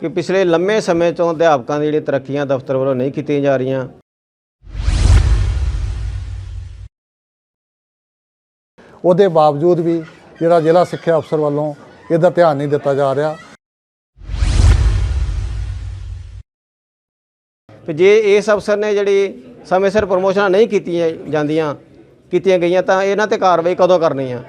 ਕਿ ਪਿਛਲੇ ਲੰਮੇ ਸਮੇਂ ਤੋਂ ਅਧਿਆਪਕਾਂ ਦੀ ਜਿਹੜੀ ਤਰੱਕੀਆਂ ਦਫ਼ਤਰ ਵੱਲੋਂ ਨਹੀਂ ਕੀਤੀਆਂ ਜਾ ਰਹੀਆਂ। ਉਹਦੇ ਬਾਵਜੂਦ ਵੀ ਜਿਹੜਾ ਜ਼ਿਲ੍ਹਾ ਸਿੱਖਿਆ ਅਫਸਰ ਵੱਲੋਂ ਇਹਦਾ ਧਿਆਨ ਨਹੀਂ ਦਿੱਤਾ ਜਾ ਰਿਹਾ। ਤੇ ਜੇ ਇਸ ਅਫਸਰ ਨੇ ਜਿਹੜੀ ਸਮੇਂ ਸਿਰ ਪ੍ਰਮੋਸ਼ਨਾਂ ਨਹੀਂ ਕੀਤੀਆਂ ਜਾਂਦੀਆਂ ਕੀਤੀਆਂ ਗਈਆਂ ਤਾਂ ਇਹਨਾਂ ਤੇ ਕਾਰਵਾਈ ਕਦੋਂ ਕਰਨੀ ਆ?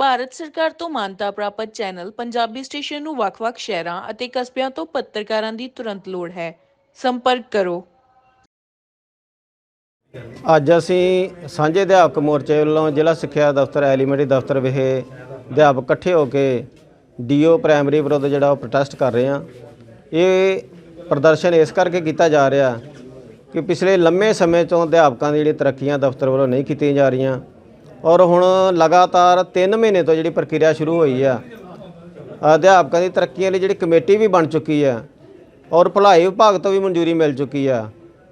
ਭਾਰਤ ਸਰਕਾਰ ਤੋਂ ਮਾਨਤਾ ਪ੍ਰਾਪਤ ਚੈਨਲ ਪੰਜਾਬੀ ਸਟੇਸ਼ਨ ਨੂੰ ਵੱਖ-ਵੱਖ ਸ਼ਹਿਰਾਂ ਅਤੇ ਕਸਬਿਆਂ ਤੋਂ ਪੱਤਰਕਾਰਾਂ ਦੀ ਤੁਰੰਤ ਲੋੜ ਹੈ। ਸੰਪਰਕ ਕਰੋ। ਅੱਜ ਅਸੀਂ ਸਾਂਝੇ ਅਧਿਆਪਕ ਮੋਰਚੇ ਵੱਲੋਂ ਜ਼ਿਲ੍ਹਾ ਸਿੱਖਿਆ ਦਫ਼ਤਰ, ਐਲੀਮੈਂਟਰੀ ਦਫ਼ਤਰ ਵਿਖੇ ਅਧਿਆਪਕ ਇਕੱਠੇ ਹੋ ਕੇ ਡੀਓ ਪ੍ਰਾਇਮਰੀ ਵਿਰੁੱਧ ਜਿਹੜਾ ਉਹ ਪ੍ਰੋਟੈਸਟ ਕਰ ਰਹੇ ਹਾਂ। ਇਹ ਪ੍ਰਦਰਸ਼ਨ ਇਸ ਕਰਕੇ ਕੀਤਾ ਜਾ ਰਿਹਾ ਕਿ ਪਿਛਲੇ ਲੰਮੇ ਸਮੇਂ ਤੋਂ ਅਧਿਆਪਕਾਂ ਦੀ ਜਿਹੜੀ ਤਰੱਕੀਆਂ ਦਫ਼ਤਰ ਵੱਲੋਂ ਨਹੀਂ ਕੀਤੀਆਂ ਜਾ ਰਹੀਆਂ। ਔਰ ਹੁਣ ਲਗਾਤਾਰ 3 ਮਹੀਨੇ ਤੋਂ ਜਿਹੜੀ ਪ੍ਰਕਿਰਿਆ ਸ਼ੁਰੂ ਹੋਈ ਆ। ਅਧਿਆਪਕਾਂ ਦੀ ਤਰੱਕੀਆਂ ਲਈ ਜਿਹੜੀ ਕਮੇਟੀ ਵੀ ਬਣ ਚੁੱਕੀ ਆ ਔਰ ਭਲਾਈ ਵਿਭਾਗ ਤੋਂ ਵੀ ਮਨਜ਼ੂਰੀ ਮਿਲ ਚੁੱਕੀ ਆ।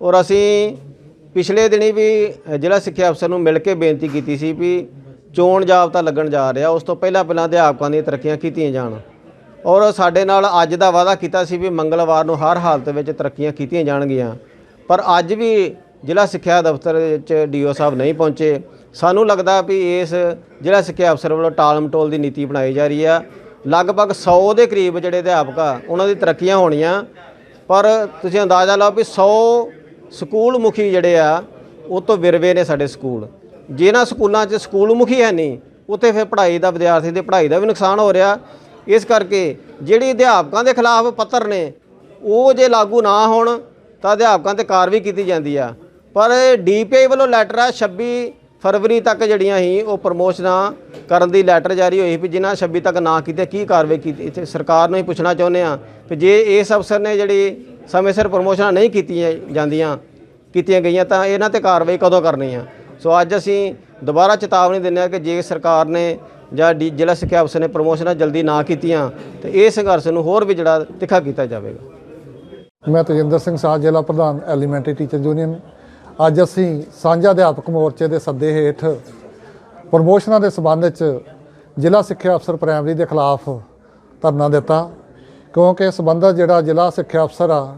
ਔਰ ਅਸੀਂ ਪਿਛਲੇ ਦਿਨੀ ਵੀ ਜ਼ਿਲ੍ਹਾ ਸਿੱਖਿਆ ਅਫਸਰ ਨੂੰ ਮਿਲ ਕੇ ਬੇਨਤੀ ਕੀਤੀ ਸੀ ਵੀ ਚੋਣ ਜਾਬਤਾ ਲੱਗਣ ਜਾ ਰਿਹਾ, ਉਸ ਤੋਂ ਪਹਿਲਾਂ ਪਹਿਲਾਂ ਅਧਿਆਪਕਾਂ ਦੀਆਂ ਤਰੱਕੀਆਂ ਕੀਤੀਆਂ ਜਾਣ। ਔਰ ਸਾਡੇ ਨਾਲ ਅੱਜ ਦਾ ਵਾਅਦਾ ਕੀਤਾ ਸੀ ਵੀ ਮੰਗਲਵਾਰ ਨੂੰ ਹਰ ਹਾਲਤ ਵਿੱਚ ਤਰੱਕੀਆਂ ਕੀਤੀਆਂ ਜਾਣਗੀਆਂ। ਪਰ ਅੱਜ ਵੀ ਜ਼ਿਲ੍ਹਾ ਸਿੱਖਿਆ ਦਫ਼ਤਰ ਵਿੱਚ ਡੀਓ ਸਾਹਿਬ ਨਹੀਂ ਪਹੁੰਚੇ। ਸਾਨੂੰ ਲੱਗਦਾ ਵੀ ਇਸ ਜ਼ਿਲ੍ਹਾ ਸਿੱਖਿਆ ਅਫਸਰ ਵੱਲੋਂ ਟਾਲ ਮਟੋਲ ਦੀ ਨੀਤੀ ਬਣਾਈ ਜਾ ਰਹੀ ਆ, ਲਗਭਗ 100 ਦੇ ਕਰੀਬ ਜਿਹੜੇ ਅਧਿਆਪਕ ਆ, ਉਹਨਾਂ ਦੀ ਤਰੱਕੀਆਂ ਹੋਣੀਆਂ। ਪਰ ਤੁਸੀਂ ਅੰਦਾਜ਼ਾ ਲਾਓ ਵੀ 100 ਸਕੂਲ ਮੁਖੀ ਜਿਹੜੇ ਆ, ਉਹ ਤੋਂ ਵਿਰਵੇ ਨੇ ਸਾਡੇ ਸਕੂਲ। ਜਿਹਨਾਂ ਸਕੂਲਾਂ 'ਚ ਸਕੂਲ ਮੁਖੀ ਹੈ ਨਹੀਂ, ਉੱਥੇ ਫਿਰ ਪੜ੍ਹਾਈ ਦਾ ਵਿਦਿਆਰਥੀ ਦੀ ਪੜ੍ਹਾਈ ਦਾ ਵੀ ਨੁਕਸਾਨ ਹੋ ਰਿਹਾ। ਇਸ ਕਰਕੇ ਜਿਹੜੀ ਅਧਿਆਪਕਾਂ ਦੇ ਖਿਲਾਫ ਪੱਤਰ ਨੇ, ਉਹ ਜੇ ਲਾਗੂ ਨਾ ਹੋਣ, ਤਾਂ ਅਧਿਆਪਕਾਂ ਤੇ ਕਾਰਵਾਈ ਕੀਤੀ ਜਾਂਦੀ ਆ। ਪਰ ਡੀਪੀਆਈ ਵੱਲੋਂ ਲੈਟਰ ਆ 26 ਫਰਵਰੀ ਤੱਕ ਜਿਹੜੀਆਂ ਸੀ, ਉਹ ਪ੍ਰਮੋਸ਼ਨਾਂ ਕਰਨ ਦੀ ਲੈਟਰ ਜਾਰੀ ਹੋਈ ਵੀ ਜਿਨ੍ਹਾਂ 26 ਤੱਕ ਨਾ ਕੀਤੇ, ਕੀ ਕਾਰਵਾਈ ਕੀਤੀ? ਇੱਥੇ ਸਰਕਾਰ ਨੂੰ ਹੀ ਪੁੱਛਣਾ ਚਾਹੁੰਦੇ ਆ ਕਿ ਜੇ ਇਸ ਅਫਸਰ ਨੇ ਜਿਹੜੀ ਸਮੇਂ ਸਿਰ ਪ੍ਰਮੋਸ਼ਨਾਂ ਨਹੀਂ ਕੀਤੀਆਂ ਜਾਂਦੀਆਂ, ਕੀਤੀਆਂ ਗਈਆਂ, ਤਾਂ ਇਹਨਾਂ ਤੇ ਕਾਰਵਾਈ ਕਦੋਂ ਕਰਨੀ ਆ? ਸੋ ਅੱਜ ਅਸੀਂ ਦੁਬਾਰਾ ਚੇਤਾਵਨੀ ਦਿੰਦੇ ਹਾਂ ਕਿ ਜੇ ਸਰਕਾਰ ਨੇ ਜਾਂ ਡੀ- ਜ਼ਿਲ੍ਹਾ ਸਿੱਖਿਆ ਅਫਸਰ ਨੇ ਪ੍ਰਮੋਸ਼ਨਾਂ ਜਲਦੀ ਨਾ ਕੀਤੀਆਂ, ਤੇ ਇਹ ਸੰਘਰਸ਼ ਨੂੰ ਹੋਰ ਵੀ ਜਿਹੜਾ ਤਿੱਖਾ ਕੀਤਾ ਜਾਵੇਗਾ। ਮੈਂ ਤੇਜਿੰਦਰ ਸਿੰਘ ਸਾਹ ਜ਼ਿਲ੍ਹਾ ਪ੍ਰਧਾਨ ਐਲੀਮੈਂਟਰੀ ਟੀਚਰ ਯੂਨੀਅਨ। ਅੱਜ ਅਸੀਂ ਸਾਂਝਾ ਅਧਿਆਪਕ ਮੋਰਚੇ ਦੇ ਸੱਦੇ ਹੇਠ ਪ੍ਰਮੋਸ਼ਨਾਂ ਦੇ ਸਬੰਧ ਵਿੱਚ ਜ਼ਿਲ੍ਹਾ ਸਿੱਖਿਆ ਅਫਸਰ ਪ੍ਰਾਇਮਰੀ ਦੇ ਖਿਲਾਫ ਧਰਨਾ ਦਿੱਤਾ, ਕਿਉਂਕਿ ਸੰਬੰਧਤ ਜਿਹੜਾ ਜ਼ਿਲ੍ਹਾ ਸਿੱਖਿਆ ਅਫਸਰ ਆ,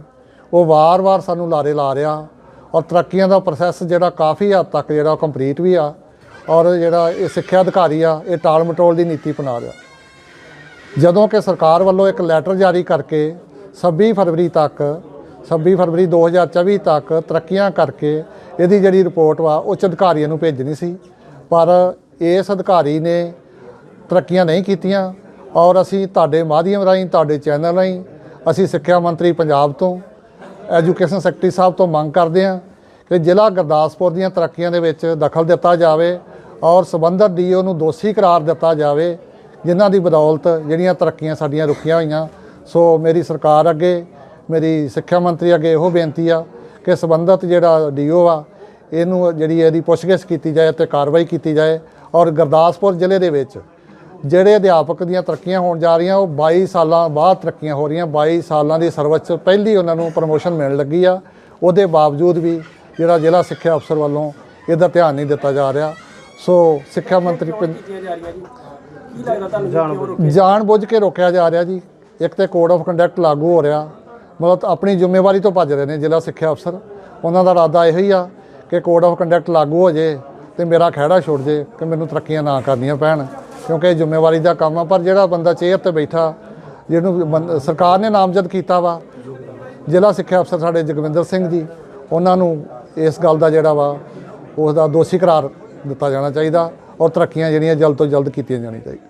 ਉਹ ਵਾਰ-ਵਾਰ ਸਾਨੂੰ ਲਾਰੇ ਲਾ ਰਿਹਾ ਔਰ ਤਰੱਕੀਆਂ ਦਾ ਪ੍ਰੋਸੈਸ ਜਿਹੜਾ ਕਾਫੀ ਹੱਦ ਤੱਕ ਜਿਹੜਾ ਕੰਪਲੀਟ ਵੀ ਆ ਔਰ ਜਿਹੜਾ ਇਹ ਸਿੱਖਿਆ ਅਧਿਕਾਰੀ ਆ, ਇਹ ਟਾਲ ਮਟੋਲ ਦੀ ਨੀਤੀ ਅਪਣਾ ਰਿਹਾ। ਜਦੋਂ ਕਿ ਸਰਕਾਰ ਵੱਲੋਂ ਇੱਕ ਲੈਟਰ ਜਾਰੀ ਕਰਕੇ 26 ਫਰਵਰੀ ਤੱਕ 26 ਫਰਵਰੀ 2024 ਤੱਕ ਤਰੱਕੀਆਂ ਕਰਕੇ ਇਹਦੀ ਜਿਹੜੀ ਰਿਪੋਰਟ ਵਾ ਉੱਚ ਅਧਿਕਾਰੀਆਂ ਨੂੰ ਭੇਜਣੀ ਸੀ। ਪਰ ਇਸ ਅਧਿਕਾਰੀ ਨੇ ਤਰੱਕੀਆਂ ਨਹੀਂ ਕੀਤੀਆਂ ਔਰ ਅਸੀਂ ਤੁਹਾਡੇ ਮਾਧਿਅਮ ਰਾਹੀਂ, ਤੁਹਾਡੇ ਚੈਨਲ ਰਾਹੀਂ ਅਸੀਂ ਸਿੱਖਿਆ ਮੰਤਰੀ ਪੰਜਾਬ ਤੋਂ, ਐਜੂਕੇਸ਼ਨ ਸੈਕਟਰੀ ਸਾਹਿਬ ਤੋਂ ਮੰਗ ਕਰਦੇ ਹਾਂ ਕਿ ਜ਼ਿਲ੍ਹਾ ਗੁਰਦਾਸਪੁਰ ਦੀਆਂ ਤਰੱਕੀਆਂ ਦੇ ਵਿੱਚ ਦਖਲ ਦਿੱਤਾ ਜਾਵੇ ਔਰ ਸਬੰਧਤ ਡੀਓ ਨੂੰ ਦੋਸ਼ੀ ਕਰਾਰ ਦਿੱਤਾ ਜਾਵੇ, ਜਿਨ੍ਹਾਂ ਦੀ ਬਦੌਲਤ ਜਿਹੜੀਆਂ ਤਰੱਕੀਆਂ ਸਾਡੀਆਂ ਰੁਕੀਆਂ ਹੋਈਆਂ। ਸੋ ਮੇਰੀ ਸਰਕਾਰ ਅੱਗੇ ਮੇਰੀ ਸਿੱਖਿਆ ਮੰਤਰੀ ਅੱਗੇ ਇਹੋ ਬੇਨਤੀ ਆ ਕਿ ਸਬੰਧਤ ਜਿਹੜਾ ਡੀਓ ਆ ਇਹਨੂੰ ਜਿਹੜੀ ਇਹਦੀ ਪੁੱਛਗਿੱਛ ਕੀਤੀ ਜਾਏ ਤੇ ਕਾਰਵਾਈ ਕੀਤੀ ਜਾਏ ਔਰ ਗੁਰਦਾਸਪੁਰ ਜ਼ਿਲ੍ਹੇ ਦੇ ਵਿੱਚ ਜਿਹੜੇ ਅਧਿਆਪਕ ਦੀਆਂ ਤਰੱਕੀਆਂ ਹੋਣ ਜਾ ਰਹੀਆਂ ਉਹ 22 ਸਾਲਾਂ ਬਾਅਦ ਤਰੱਕੀਆਂ ਹੋ ਰਹੀਆਂ 22 ਸਾਲਾਂ ਦੀ ਸਰਵਿਸ 'ਚ ਪਹਿਲੀ ਉਹਨਾਂ ਨੂੰ ਪ੍ਰਮੋਸ਼ਨ ਮਿਲਣ ਲੱਗੀ ਆ। ਉਹਦੇ ਬਾਵਜੂਦ ਵੀ ਜਿਹੜਾ ਜ਼ਿਲ੍ਹਾ ਸਿੱਖਿਆ ਅਫਸਰ ਵੱਲੋਂ ਇਹਦਾ ਧਿਆਨ ਨਹੀਂ ਦਿੱਤਾ ਜਾ ਰਿਹਾ। ਸੋ ਸਿੱਖਿਆ ਮੰਤਰੀ ਪੰ- ਜਾਣ ਬੁੱਝ ਕੇ ਰੋਕਿਆ ਜਾ ਰਿਹਾ ਜੀ। ਇੱਕ ਤੇ ਕੋਡ ਆਫ ਕੰਡਕਟ ਲਾਗੂ ਹੋ ਰਿਹਾ। ਮਤਲਬ ਆਪਣੀ ਜ਼ਿੰਮੇਵਾਰੀ ਤੋਂ ਭੱਜ ਰਹੇ ਨੇ ਜ਼ਿਲ੍ਹਾ ਸਿੱਖਿਆ ਅਫਸਰ। ਉਹਨਾਂ ਦਾ ਇਰਾਦਾ ਇਹੋ ਹੀ ਆ ਕਿ ਕੋਡ ਆਫ ਕੰਡਕਟ ਲਾਗੂ ਹੋ ਜੇ ਤੇ ਮੇਰਾ ਖਹਿੜਾ ਛੁੱਟ ਜੇ ਕਿ ਮੈਨੂੰ ਤਰੱਕੀਆਂ ਨਾ ਕਰਨੀਆਂ ਪੈਣ। ਕਿਉਂਕਿ ਇਹ ਜ਼ਿੰਮੇਵਾਰੀ ਦਾ ਕੰਮ ਆ, ਪਰ ਜਿਹੜਾ ਬੰਦਾ ਚੇਅਰ ਤੇ ਬੈਠਾ, ਜਿਹਨੂੰ ਸਰਕਾਰ ਨੇ ਨਾਮਜ਼ਦ ਕੀਤਾ ਵਾ, ਜ਼ਿਲ੍ਹਾ ਸਿੱਖਿਆ ਅਫਸਰ ਸਾਡੇ ਜਗਵਿੰਦਰ ਸਿੰਘ ਜੀ, ਉਹਨਾਂ ਨੂੰ ਇਸ ਗੱਲ ਦਾ ਜਿਹੜਾ ਵਾ, ਉਸ ਦਾ ਦੋਸ਼ੀ ਕਰਾਰ ਦਿੱਤਾ ਜਾਣਾ ਚਾਹੀਦਾ ਔਰ ਤਰੱਕੀਆਂ ਜਿਹੜੀਆਂ ਜਲਦ ਤੋਂ ਜਲਦ ਕੀਤੀਆਂ ਜਾਣੀਆਂ ਚਾਹੀਦੀਆਂ।